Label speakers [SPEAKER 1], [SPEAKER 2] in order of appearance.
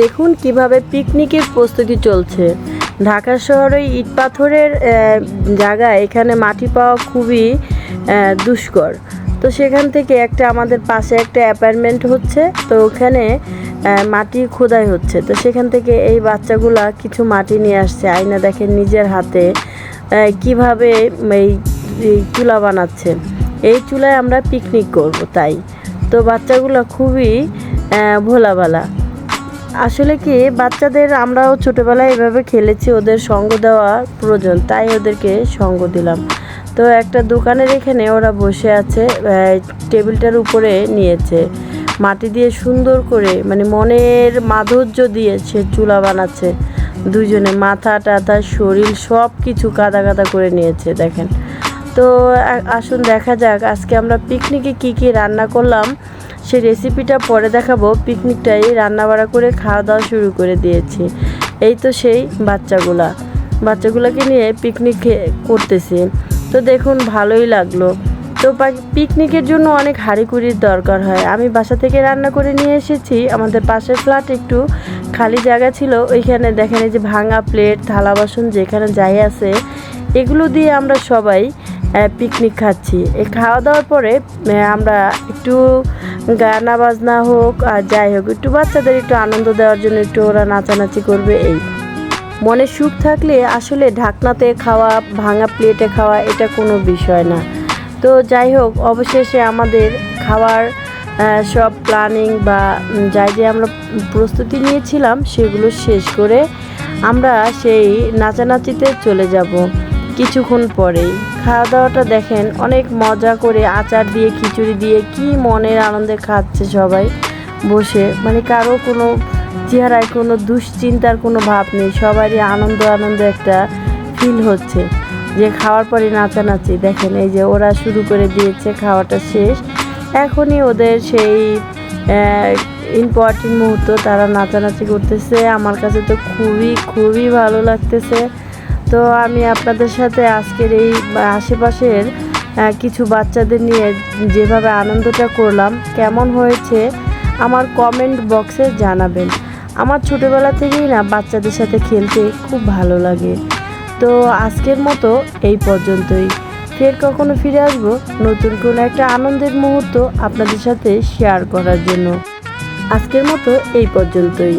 [SPEAKER 1] দেখুন কীভাবে পিকনিকের প্রস্তুতি চলছে। ঢাকা শহরে ইট পাথরের জায়গায় এখানে মাটি পাওয়া খুবই দুষ্কর। তো সেখান থেকে একটা আমাদের পাশে একটা অ্যাপার্টমেন্ট হচ্ছে, তো ওখানে মাটি খোদাই হচ্ছে। তো সেখান থেকে এই বাচ্চাগুলা কিছু মাটি নিয়ে আসছে, আয়না দেখেন নিজের হাতে কীভাবে এই চুলা বানাচ্ছে। এই চুলায় আমরা পিকনিক করব, তাই। তো বাচ্চাগুলো খুবই ভোলাভালা। আসলে কি, বাচ্চাদের আমরাও ছোটোবেলায় এভাবে খেলেছি, ওদের সঙ্গ দেওয়া প্রয়োজন, তাই ওদেরকে সঙ্গ দিলাম। তো একটা দোকানের এখানে ওরা বসে আছে টেবিলটার উপরে নিয়েছে। মাটি দিয়ে সুন্দর করে মানে মনের মাধুর্য দিয়ে সে চুলা বানাচ্ছে। দুজনে মাথা টাথা, শরীর সব কিছু কাদা কাদা করে নিয়েছে, দেখেন। তো আসুন দেখা যাক, আজকে আমরা পিকনিকে কি কি রান্না করলাম। সেই রেসিপিটা পরে দেখাবো। পিকনিকটাই রান্না বাড়া করে খাওয়া দাওয়া শুরু করে দিয়েছি। এই তো সেই বাচ্চাগুলা। বাচ্চাগুলোকে নিয়ে পিকনিক করতেছি। তো দেখুন, ভালোই লাগল। তো পিকনিকের জন্য অনেক হাঁড়িকুড়ির দরকার হয়। আমি বাসা থেকে রান্না করে নিয়ে এসেছি। আমাদের পাশের ফ্ল্যাট একটু খালি জায়গা ছিল। ওইখানে দেখেন এই যে ভাঙা প্লেট থালা বাসন যেখানে যাই আছে, এগুলো দিয়ে আমরা সবাই পিকনিক খাচ্ছি। এই খাওয়া দাওয়ার পরে আমরা একটু গানা, বাজনা হোক, আর যাই হোক, একটু বাচ্চাদের একটু আনন্দ দেওয়ার জন্য একটু ওরা নাচানাচি করবে, এই। মনে সুখ থাকলে আসলে ঢাকনাতে খাওয়া, ভাঙা প্লেটে খাওয়া, এটা কোনো বিষয় না। তো যাই হোক, অবশেষে আমাদের খাওয়ার সব প্ল্যানিং বা যাই যে আমরা প্রস্তুতি নিয়েছিলাম, সেগুলো শেষ করে আমরা সেই নাচানাচিতে চলে যাব কিছুক্ষণ পরেই। খাওয়া দাওয়াটা দেখেন, অনেক মজা করে আচার দিয়ে, খিচুড়ি দিয়ে, কি মনের আনন্দে খাচ্ছে সবাই বসে। মানে কারও কোনো চেহারায় কোনো দুশ্চিন্তার কোনো ভাব নেই, সবারই আনন্দ আনন্দ একটা ফিল হচ্ছে। যে খাওয়ার পরে নাচানাচি, দেখেন এই যে ওরা শুরু করে দিয়েছে খাওয়াটা শেষ। এখনই ওদের সেই ইম্পর্টেন্ট মুহূর্ত, তারা নাচানাচি করতেছে। আমার কাছে তো খুবই খুবই ভালো লাগতেছে। তো আমি আপনাদের সাথে আজকের এই আশেপাশের কিছু বাচ্চাদের নিয়ে যেভাবে আনন্দটা করলাম, কেমন হয়েছে, আমার কমেন্ট বক্সে জানাবেন। আমার ছোটোবেলা থেকেই না বাচ্চাদের সাথে খেলতে খুব ভালো লাগে। তো আজকের মতো এই পর্যন্তই। ফের কখনো ফিরে আসব নতুন কোনো একটা আনন্দের মুহূর্ত আপনাদের সাথে শেয়ার করার জন্য। আজকের মতো এই পর্যন্তই।